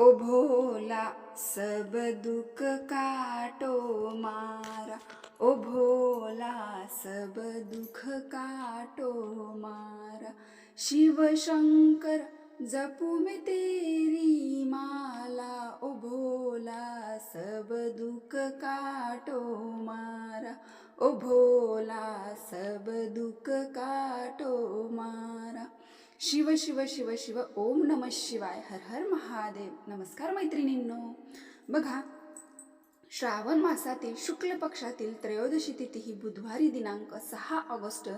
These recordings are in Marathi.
ओ भोला सब दुख काटो मारा। ओ भोला सब दुख काटो मारा। शिव शंकर जपू मी तेरी माला। ओ भोला सब दुख काटो मारा। ओ भोला सब दुख काटो मारा। शिव शिव शिव शिव ओम नम शिवाय हर हर महादेव. नमस्कार मैत्रिणींनो. बघा श्रावण मासातील शुक्ल पक्षातील त्रयोदशी तिथी ही बुधवारी दिनांक सहा ऑगस्ट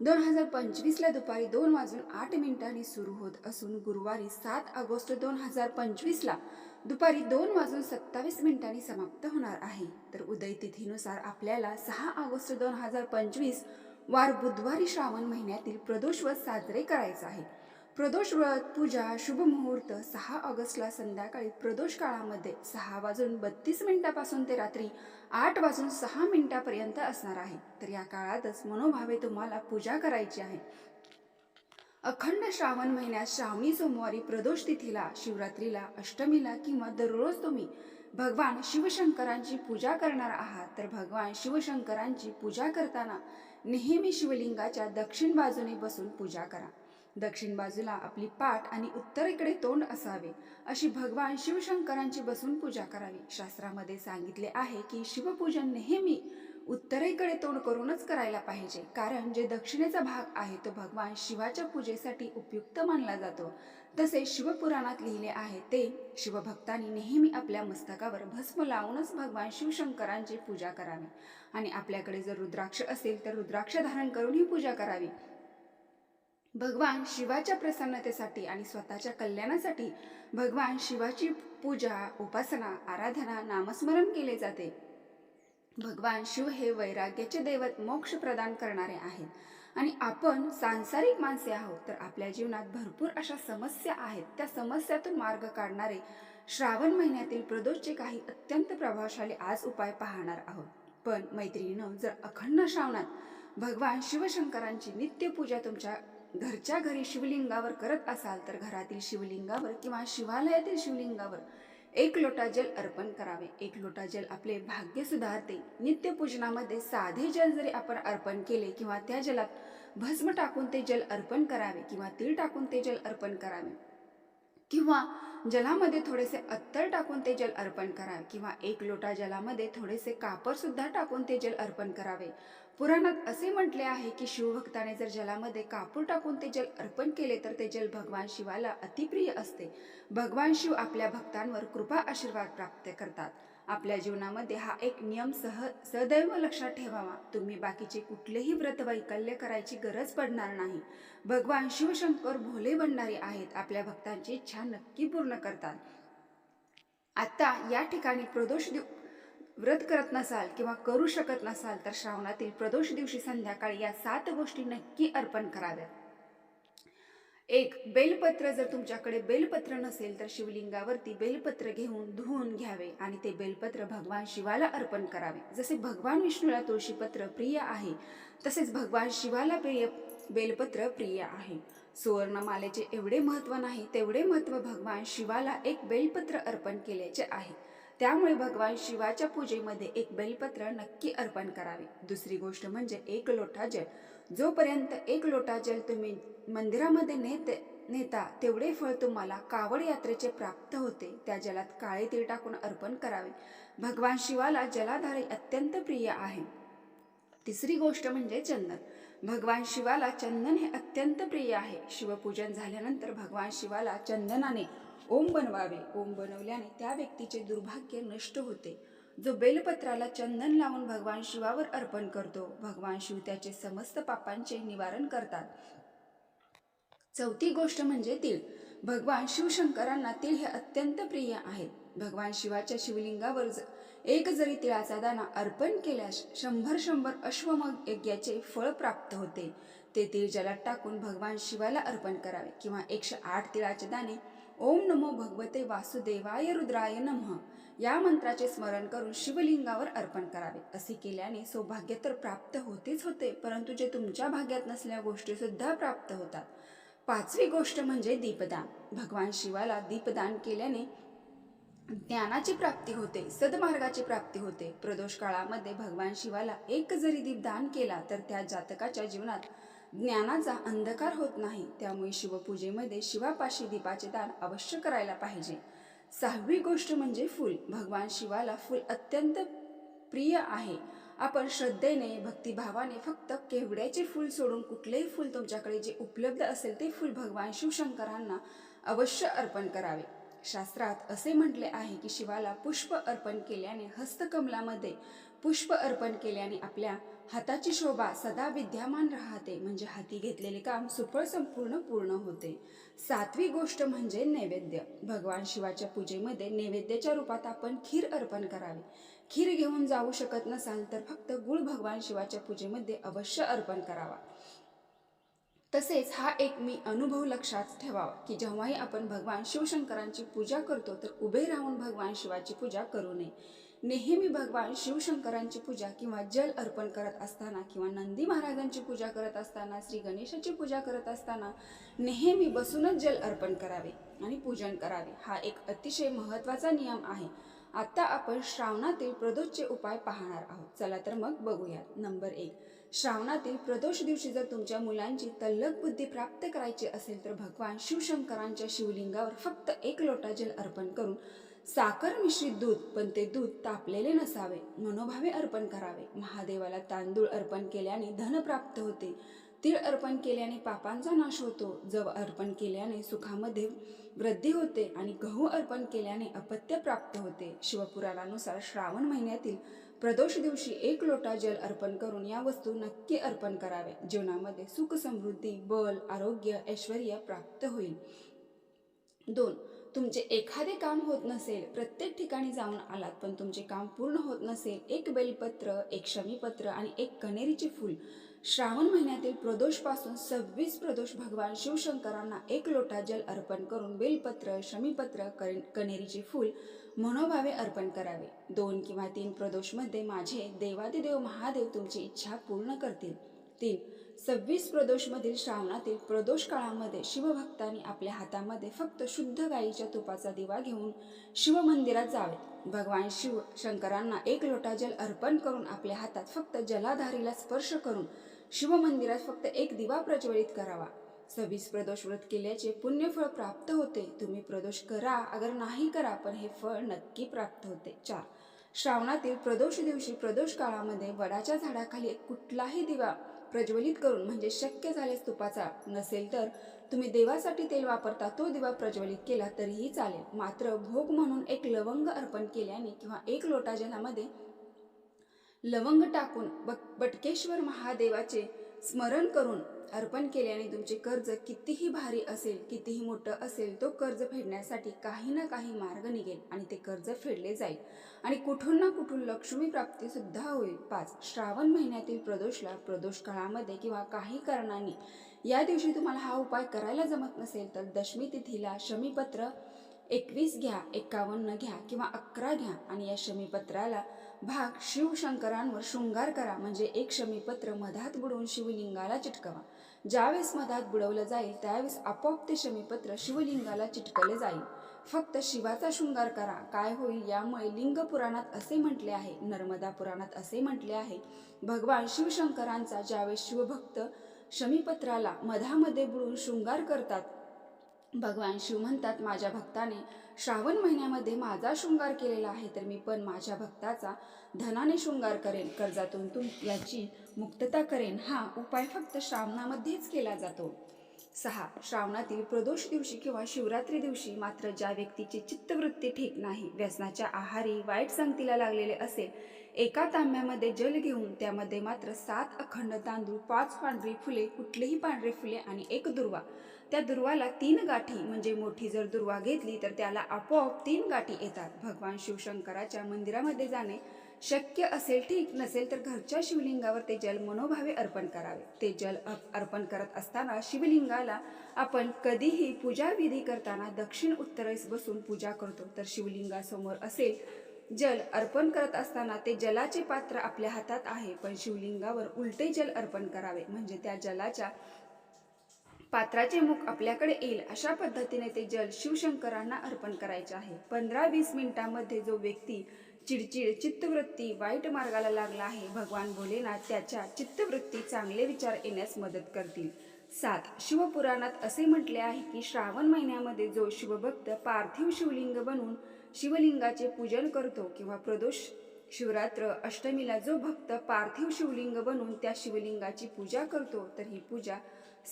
दोन हजार पंचवीसला दुपारी दोन वाजून आठ मिनिटांनी सुरू होत असून गुरुवारी सात ऑगस्ट दोन हजार पंचवीसला दुपारी दोन वाजून सत्तावीस मिनिटांनी समाप्त होणार आहे. तर उदय तिथीनुसार आपल्याला सहा ऑगस्ट दोन हजार पंचवीस वार बुधवारी श्रावण महिन्यातील प्रदोष व्रत साजरे करायचे आहे प्रदोष व्रत पूजा शुभ मुहूर्त सहा ऑगस्टला संध्याकाळी प्रदोष काळामध्ये सहा वाजून बत्तीस मिनिटापासून ते रात्री आठ वाजून सहा मिनिटापर्यंत असणार आहे. तर या काळातच मनोभावे तुम्हाला पूजा करायची आहे. अखंड श्रावण महिन्यात श्रावणी सोमवारी प्रदोष तिथीला शिवरात्रीला अष्टमीला किंवा दररोज तुम्ही भगवान शिवशंकरांची पूजा करणार आहात तर भगवान शिवशंकरांची पूजा करताना नेहमी शिवलिंगाच्या दक्षिण बाजूने बसून पूजा करा. दक्षिण बाजूला आपली पाठ आणि उत्तरेकडे तोंड असावे अशी भगवान शिवशंकरांची बसून पूजा करावी. शास्त्रामध्ये सांगितले आहे की शिवपूजन नेहमी उत्तरेकडे तोंड करूनच करायला पाहिजे कारण जे दक्षिणेचा भाग आहे तो भगवान शिवाच्या पूजेसाठी उपयुक्त मानला जातो. तसे शिवपुराणात लिहिले आहे ते शिवभक्तांनी नेहमी आपल्या मस्तकावर भस्म लावूनच भगवान शिवशंकरांची पूजा करावी. आणि आपल्याकडे जर रुद्राक्ष असेल तर रुद्राक्ष धारण करून ही पूजा करावी. भगवान शिवाच्या प्रसन्नतेसाठी आणि स्वतःच्या कल्याणासाठी भगवान शिवाची पूजा उपासना आराधना नामस्मरण केले जाते. भगवान शिव हे वैराग्याचे दैवत मोक्ष प्रदान करणारे आहेत. आणि आपण सांसारिक माणसे आहोत तर आपल्या जीवनात भरपूर अशा समस्या आहेत. त्या समस्यातून मार्ग काढणारे श्रावण महिन्यातील प्रदोषचे काही अत्यंत प्रभावशाली आज उपाय पाहणार आहोत. पण मैत्रिणीनं जर अखंड श्रावणात भगवान शिवशंकरांची नित्यपूजा तुमच्या घरच्या घरी शिवलिंगावर करत असाल तर घरातील शिवलिंगावर किंवा शिवालयातील शिवलिंगावर एक लोटा जल अर्पण करावे. एक लोटा जल आपले भाग्य सुधारते. नित्यपूजनामध्ये साधे जल जरी आपण अर्पण केले किंवा त्या जलात भस्म टाकून ते जल अर्पण करावे किंवा तीळ टाकून ते जल अर्पण करावे. किंवा जलामध्ये थोडेसे अत्तर टाकून ते जल अर्पण करा किंवा एक लोटा जलामध्ये थोडेसे कापर सुद्धा टाकून ते जल अर्पण करावे. पुराणात असे म्हटले आहे की शिवभक्ताने जर जलामध्ये कापूर टाकून ते जल अर्पण केले तर ते जल भगवान शिवाला अतिप्रिय असते. भगवान शिव आपल्या भक्तांवर कृपा आशीर्वाद प्राप्त करतात. आपल्या जीवनामध्ये हा एक नियम सह सदैव लक्षात ठेवावा. तुम्ही बाकीचे कुठलेही व्रत वैकल्य करायची गरज पडणार नाही. भगवान शिवशंकर भोले भंडारी आहेत आपल्या भक्तांची इच्छा नक्की पूर्ण करतात. आता या ठिकाणी प्रदोष दिव व्रत करत नसाल किंवा करू शकत नसाल तर श्रावणातील प्रदोष दिवशी संध्याकाळी या सात गोष्टी नक्की अर्पण कराव्यात. एक बेलपत्र जर तुमच्याकडे बेलपत्र नसेल तर शिवलिंगावरती बेलपत्र घेऊन धुवून घ्यावे आणि ते बेलपत्र भगवान शिवाला अर्पण करावे. जसे भगवान विष्णूला तुळशीपत्र प्रिय आहे तसेच भगवान शिवाला प्रिय बेलपत्र प्रिय आहे. सुवर्णमालेचे एवढे महत्त्व नाही तेवढे महत्त्व भगवान शिवाला एक बेलपत्र अर्पण केल्याचे आहे. त्यामुळे भगवान शिवाच्या पूजेमध्ये एक बेलपत्र नक्की अर्पण करावे. दुसरी गोष्ट म्हणजे एक लोटा जल. जोपर्यंत एक लोटा जल तुम्ही मंदिरामध्ये नेते नेता तेवढे फळ तुम्हाला कावड यात्रेचे प्राप्त होते. त्या जलात काळे तीळ टाकून अर्पण करावे. भगवान शिवाला जलाधारे अत्यंत प्रिय आहे. तिसरी गोष्ट म्हणजे चंदन. भगवान शिवाला चंदन हे अत्यंत प्रिय आहे. शिवपूजन झाल्यानंतर भगवान शिवाला चंदनाने ओम बनवावे. ओम बनवल्याने त्या व्यक्तीचे दुर्भाग्य नष्ट होते. जो बेलपत्राला चंदन लावून भगवान शिवावर अर्पण करतो भगवान शिव त्याचे समस्त पापांचे निवारण करतात. चौथी गोष्ट म्हणजे तीळ. भगवान शिवशंकरांना तीळ हे अत्यंत प्रिय आहेत भगवान शिवाच्या शिवलिंगावर एक जरी तिळाचा दाना अर्पण केल्यास शंभर शंभर अश्वमग यज्ञाचे फळ प्राप्त होते. ते तीळ जलात टाकून भगवान शिवाला अर्पण करावे किंवा एकशे आठ तिळाचे दाणे. ओम नमो भगवते वासुदेवाय रुद्राय नमः. या मंत्राचे स्मरण करून शिवलिंगावर अर्पण करावे. असे केल्याने सौभाग्य तर प्राप्त होतेच होते परंतु जे तुमच्या भाग्यात नसल्या गोष्टी सुद्धा प्राप्त होतात. पाचवी गोष्ट म्हणजे दीपदान. भगवान शिवाला दीपदान केल्याने ज्ञानाची प्राप्ती होते सदमार्गाची प्राप्ती होते. प्रदोष काळामध्ये भगवान शिवाला एक जरी दीपदान केला तर त्या जातकाच्या जीवनात ज्ञानाचा अंधकार होत नाही. त्यामुळे शिवपूजेमध्ये शिवापाशी दीपाचे दान अवश्य करायला पाहिजे. सहावी गोष्ट म्हणजे फूल. भगवान शिवाला फूल अत्यंत प्रिय आहे. आपण श्रद्धेने भक्तिभावाने फक्त केवड्याचे फूल सोडून कुठलेही फूल तुमच्याकडे जे उपलब्ध असेल ते फूल भगवान शिवशंकरांना अवश्य अर्पण करावे. शास्त्रात असे म्हटले आहे की शिवाला पुष्प अर्पण केल्याने हस्तकमलामध्ये पुष्प अर्पण केल्याने आपल्या हाताची शोभा सदा विद्यमान राहते. म्हणजे हाती घेतलेले काम सुफळ संपूर्ण पूर्ण होते. सातवी गोष्ट म्हणजे नैवेद्य. भगवान शिवाच्या पूजेमध्ये नैवेद्याच्या रूपात आपण खीर अर्पण करावी. खीर घेऊन जाऊ शकत नसाल तर फक्त गुळ भगवान शिवाच्या पूजेमध्ये अवश्य अर्पण करावा. तसेच हा एक मी अनुभव लक्षात ठेवावा की जेव्हाही आपण भगवान शिवशंकरांची पूजा करतो तर उभे राहून भगवान शिवाची पूजा करू नये. नेहमी भगवान शिवशंकरांची पूजा किंवा जल अर्पण करत असताना किंवा नंदी महाराजांची पूजा करत असताना श्री गणेशाची पूजा करत असताना नेहमी बसूनच जल अर्पण करावे आणि पूजन करावे. हा एक अतिशय महत्त्वाचा नियम आहे. आता आपण श्रावणातील प्रदोषचे उपाय पाहणार आहोत. चला तर मग बघूयात. नंबर एक. श्रावणातील प्रदोष दिवशी जर तुमच्या मुलांची तल्लक बुद्धी प्राप्त करायची असेल तर भगवान शिवशंकरांच्या शिवलिंगावर फक्त एक लोटा जल अर्पण करून साखर मिश्रित दूध पण ते दूध तापलेले नसावे मनोभावे अर्पण करावे. महादेवाला तांदूळ अर्पण केल्याने धन प्राप्त होते. तीळ अर्पण केल्याने पापांचा नाश होतो. जव अर्पण केल्याने सुखामध्ये वृद्धी होते आणि गहू अर्पण केल्याने अपत्य प्राप्त होते. शिवपुराणानुसार श्रावण महिन्यातील प्रदोष दिवशी एक लोटा जल अर्पण करून या वस्तू नक्की अर्पण करावे जीवनामध्ये सुख समृद्धी बल आरोग्य ऐश्वर प्राप्त होईल. दोन तुमचे एखादे काम होत नसेल प्रत्येक ठिकाणी जाऊन आलात पण तुमचे काम पूर्ण होत नसेल एक बेलपत्र एक शमीपत्र आणि एक कनेरीचे फूल. श्रावण महिन्यातील प्रदोषपासून सव्वीस प्रदोष भगवान शिवशंकरांना एक लोटा जल अर्पण करून बेलपत्र शमीपत्र कन- कनेरीचे फूल मनोभावे अर्पण करावे. दोन किंवा तीन प्रदोषमध्ये माझे देवादिदेव महादेव तुमची इच्छा पूर्ण करतील. तीन सव्वीस प्रदोषमधील श्रावणातील प्रदोष काळामध्ये शिवभक्तांनी आपल्या हातामध्ये फक्त शुद्ध गाईच्या तुपाचा दिवा घेऊन शिवमंदिरात जावे. भगवान शिव शंकरांना एक लोटा जल अर्पण करून आपल्या हातात फक्त जलाधारीला स्पर्श करून शिवमंदिरात फक्त एक दिवा प्रज्वलित करावा. सव्वीस प्रदोष व्रत केल्याचे पुण्यफळ प्राप्त होते. तुम्ही प्रदोष करा अगर नाही करा पण हे फळ नक्की प्राप्त होते. चार. श्रावणातील प्रदोष दिवशी प्रदोष काळामध्ये वडाच्या झाडाखाली कुठलाही दिवा प्रज्वलित करून म्हणजे शक्य झाल्यास तुपाचा नसेल तर तुम्ही देवासाठी तेल वापरता तो दिवा प्रज्वलित केला तरीही चालेल. मात्र भोग म्हणून एक लवंग अर्पण केल्याने किंवा एक लोटा जलामध्ये लवंग टाकून ब बटकेश्वर महादेवाचे स्मरण करून अर्पण केल्याने तुमचे कर्ज कितीही भारी असेल कितीही मोठं असेल तो कर्ज फेडण्यासाठी काही ना काही मार्ग निघेल आणि ते कर्ज फेडले जाईल. आणि कुठून ना कुठून लक्ष्मी प्राप्ती सुद्धा होईल. पाच श्रावण महिन्यातील प्रदोषला प्रदोष काळामध्ये किंवा काही कारणाने या दिवशी तुम्हाला हा उपाय करायला जमत नसेल तर दशमी तिथीला शमीपत्र एकवीस घ्या एकावन्न घ्या किंवा अकरा घ्या आणि या शमीपत्राला भाग शिवशंकरांवर शृंगार करा. म्हणजे एक शमीपत्र मधात बुडवून शिवलिंगाला चिटकवा. ज्यावेळेस मधात बुडवलं जाईल त्यावेळेस आपोआप ते शमीपत्र शिवलिंगाला चिटकले जाईल. फक्त शिवाचा शृंगार करा. काय होईल यामुळे लिंग पुराणात असे म्हटले आहे नर्मदा पुराणात असे म्हटले आहे. भगवान शिवशंकरांचा ज्यावेळेस शिवभक्त शमीपत्राला मधामध्ये बुडून शृंगार करतात भगवान शिव म्हणतात माझ्या भक्ताने श्रावण महिन्यामध्ये माझा शृंगार केलेला आहे तर मी पण माझ्या भक्ताचा धनाने शृंगार करेन कर्जातून तुम याची मुक्तता करेन. हा उपाय फक्त श्रावणामध्येच केला जातो. सहा श्रावणातील प्रदोष दिवशी किंवा शिवरात्री दिवशी मात्र ज्या व्यक्तीची चित्तवृत्ती ठीक नाही व्यसनाच्या आहारी वाईट संगतीला लागलेले असेल एका तांब्यामध्ये जल घेऊन त्यामध्ये मात्र सात अखंड तांदूळ पाच पांढरी फुले कुठलीही पांढरी फुले आणि एक दुर्वा त्या दुर्वाला तीन गाठी म्हणजे मोठी जर दुर्वा घेतली तर त्याला आपोआप तीन गाठी येतात. भगवान शिवशंकराच्या मंदिरामध्ये जाणे शक्य असेल ठीक नसेल तर घरच्या शिवलिंगावर ते जल मनोभावे अर्पण करावे. ते जल अर्पण करत असताना शिवलिंगाला आपण कधीही पूजा विधी करताना दक्षिण उत्तरेस बसून पूजा करतो. तर शिवलिंगासमोर असेल जल अर्पण करत असताना ते जलाचे पात्र आपल्या हातात आहे पण शिवलिंगावर उलटे जल अर्पण करावे. म्हणजे त्या जलाच्या पात्राचे मुख आपल्याकडे येईल अशा पद्धतीने ते जल शिवशंकरांना अर्पण करायचे आहे. पंधरा वीस मिनिटांमध्ये जो व्यक्ती चिडचिड चित्तवृत्ती वाईट मार्गाला लागला आहे भगवान भोलेनाथ त्याच्या चित्तवृत्ती चांगले विचार येण्यास मदत करतील. सात शिवपुराणात असे म्हटले आहे की श्रावण महिन्यामध्ये जो शिवभक्त पार्थिव शिवलिंग बनून शिवलिंगाचे पूजन करतो किंवा प्रदोष शिवरात्र अष्टमीला जो भक्त पार्थिव शिवलिंग बनून त्या शिवलिंगाची पूजा करतो तर ही पूजा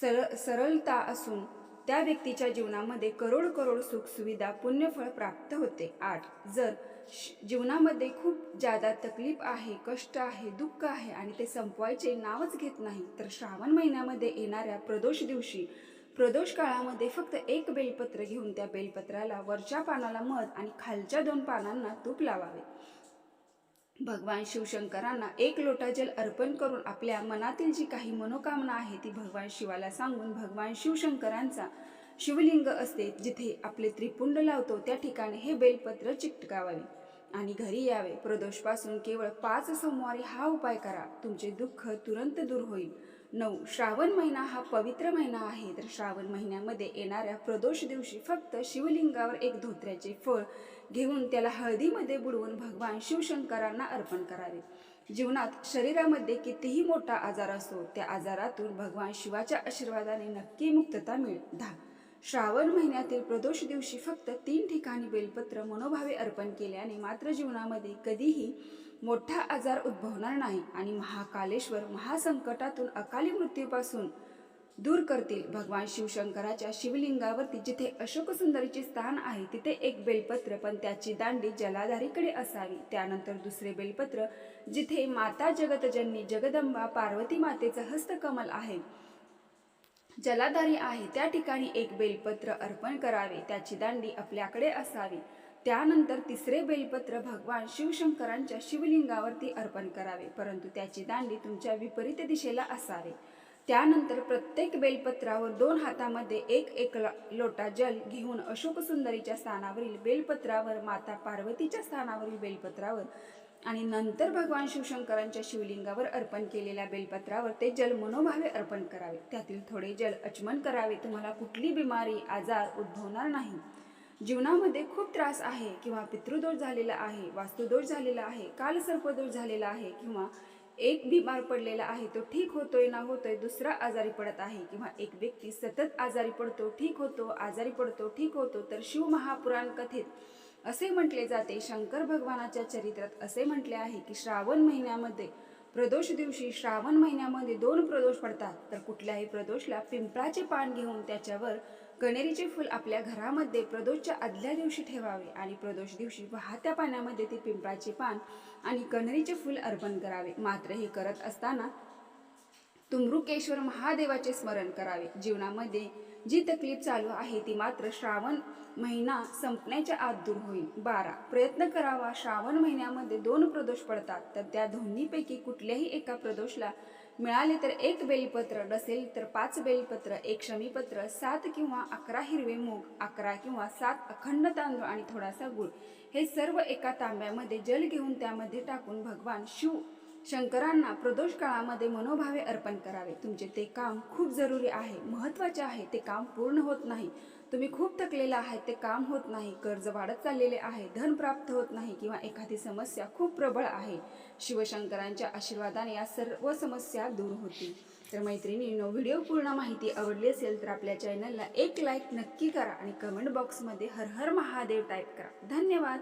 सरळ सरळता असून त्या व्यक्तीच्या जीवनामध्ये करोड करोड सुखसुविधा पुण्यफळ प्राप्त होते. आठ जर श- जीवनामध्ये खूप जादा तकलीफ आहे कष्ट आहे दुःख आहे आणि ते संपवायचे नावच घेत नाही तर श्रावण महिन्यामध्ये येणाऱ्या प्रदोष दिवशी प्रदोष काळामध्ये फक्त एक बेलपत्र घेऊन त्या बेलपत्राला वरच्या पानाला मध आणि खालच्या दोन पानांना तूप लावावे. भगवान शिवशंकरांना एक लोटा जल अर्पण करून आपल्या मनातील जी काही मनोकामना आहे ती भगवान शिवाला सांगून भगवान शिवशंकरांचा शिवलिंग असते जिथे आपले त्रिपुंड लावतो त्या ठिकाणी हे बेलपत्र चिकटकावावे आणि घरी यावे. प्रदोषपासून केवळ पाच सोमवारी हा उपाय करा. तुमचे दुःख तुरंत दूर होईल. नऊ श्रावण महिना हा पवित्र महिना आहे. तर श्रावण महिन्यामध्ये येणाऱ्या प्रदोष दिवशी फक्त शिवलिंगावर एक धोत्र्याचे फळ घेऊन त्याला हळदीमध्ये बुडवून भगवान शिवशंकरांना अर्पण करावे. जीवनात शरीरामध्ये कितीही मोठा आजार असो त्या आजारातून भगवान शिवाच्या आशीर्वादाने नक्की मुक्तता मिळेल दहा श्रावण महिन्यातील प्रदोष दिवशी फक्त तीन ठिकाणी बेलपत्र मनोभावे अर्पण केल्याने मात्र जीवनामध्ये कधीही मोठा आजार उद्भवणार नाही आणि महाकालेश्वर महासंकटातून अकाली मृत्यूपासून दूर करतील. भगवान शिवशंकराच्या शिवलिंगावरती जिथे अशोक सुंदरीचे स्थान आहे तिथे एक बेलपत्र पण त्याची दांडी जलाधारीकडे असावी. त्यानंतर दुसरे बेलपत्र जिथे माता जगतजननी जगदंबा पार्वती मातेचं हस्तकमल आहे. जलाधारी आहे त्या ठिकाणी एक बेलपत्र अर्पण करावे. त्याची दांडी आपल्याकडे असावी. त्यानंतर तिसरे बेलपत्र भगवान शिवशंकरांच्या शिवलिंगावरती अर्पण करावे. परंतु त्याची दांडी तुमच्या विपरीत दिशेला असावे. त्यानंतर प्रत्येक बेलपत्रावर दोन हातामध्ये एक एक लोटा जल घेऊन अशोक सुंदरीच्या स्थानावरील बेलपत्रावर माता पार्वतीच्या स्थानावरील बेलपत्रावर आणि नंतर भगवान शिवशंकरांच्या शिवलिंगावर अर्पण केलेल्या बेलपत्रावर ते जल मनोभावे अर्पण करावे. त्यातील थोडे जल अचमन करावे. तुम्हाला कुठली बिमारी आजार उद्भवणार नाही. जीवनामध्ये खूप त्रास आहे किंवा पितृदोष झालेला आहे वास्तुदोष झालेला आहे कालसर्पदोष झालेला आहे किंवा एक बीमार पडलेला आहे तो ठीक होतोय ना होतोय दुसरा आजारी पडत आहे. किंवा एक व्यक्ती सतत आजारी पडतो ठीक होतो आजारी पडतो ठीक होतो तर शिव महापुराण कथेत असे म्हटले जाते शंकर भगवानाच्या चरित्रात असे म्हटले आहे की श्रावण महिन्यामध्ये प्रदोष दिवशी श्रावण महिन्यामध्ये दोन प्रदोष पडतात. तर कुठल्याही प्रदोषला पिंपळाचे पान घेऊन त्याच्यावर कणेरीचे फूल आपल्या घरामध्ये प्रदोषच्या आदल्या दिवशी ठेवावे आणि प्रदोष दिवशी वाहत्या पाण्यामध्ये ते पिंपळाचे पान आणि कणेरीचे फूल अर्पण करावे. मात्र हे करत असताना तुमरुकेश्वर महादेवाचे स्मरण करावे. जीवनामध्ये जी तकलीफ चालू आहे ती मात्र श्रावण महिना संपण्याच्या आत दूर होईल. बारा. प्रयत्न करावा. श्रावण महिन्यामध्ये दोन प्रदोष पडतात. तर त्या दोन्हीपैकी कुठल्याही एका प्रदोषला मिळाले तर एक बेलपत्र नसेल तर पाच बेलपत्र एक शमीपत्र सात किंवा अकरा हिरवे मूग अकरा किंवा सात अखंड तांदूळ आणि थोडासा गुळ. हे सर्व एका तांब्यामध्ये जल घेऊन त्यामध्ये टाकून भगवान शिव शंकरांना प्रदोष काळामध्ये मनोभावे अर्पण करावे. तुमचे ते काम खूप जरुरी आहे. महत्त्वाचे आहे ते काम पूर्ण होत नाही. तुम्ही खूप थकलेला आहे ते काम होत नाही. कर्ज वाढत चाललेले आहे धन प्राप्त होत नाही किंवा एखादी समस्या खूप प्रबळ आहे. शिवशंकरांच्या आशीर्वादाने या सर्व समस्या दूर होतील. तर मैत्रिणींनो व्हिडिओ पूर्ण माहिती आवडली असेल तर आपल्या चॅनलला एक लाईक नक्की करा आणि कमेंट बॉक्समध्ये हर हर महादेव टाईप करा. धन्यवाद!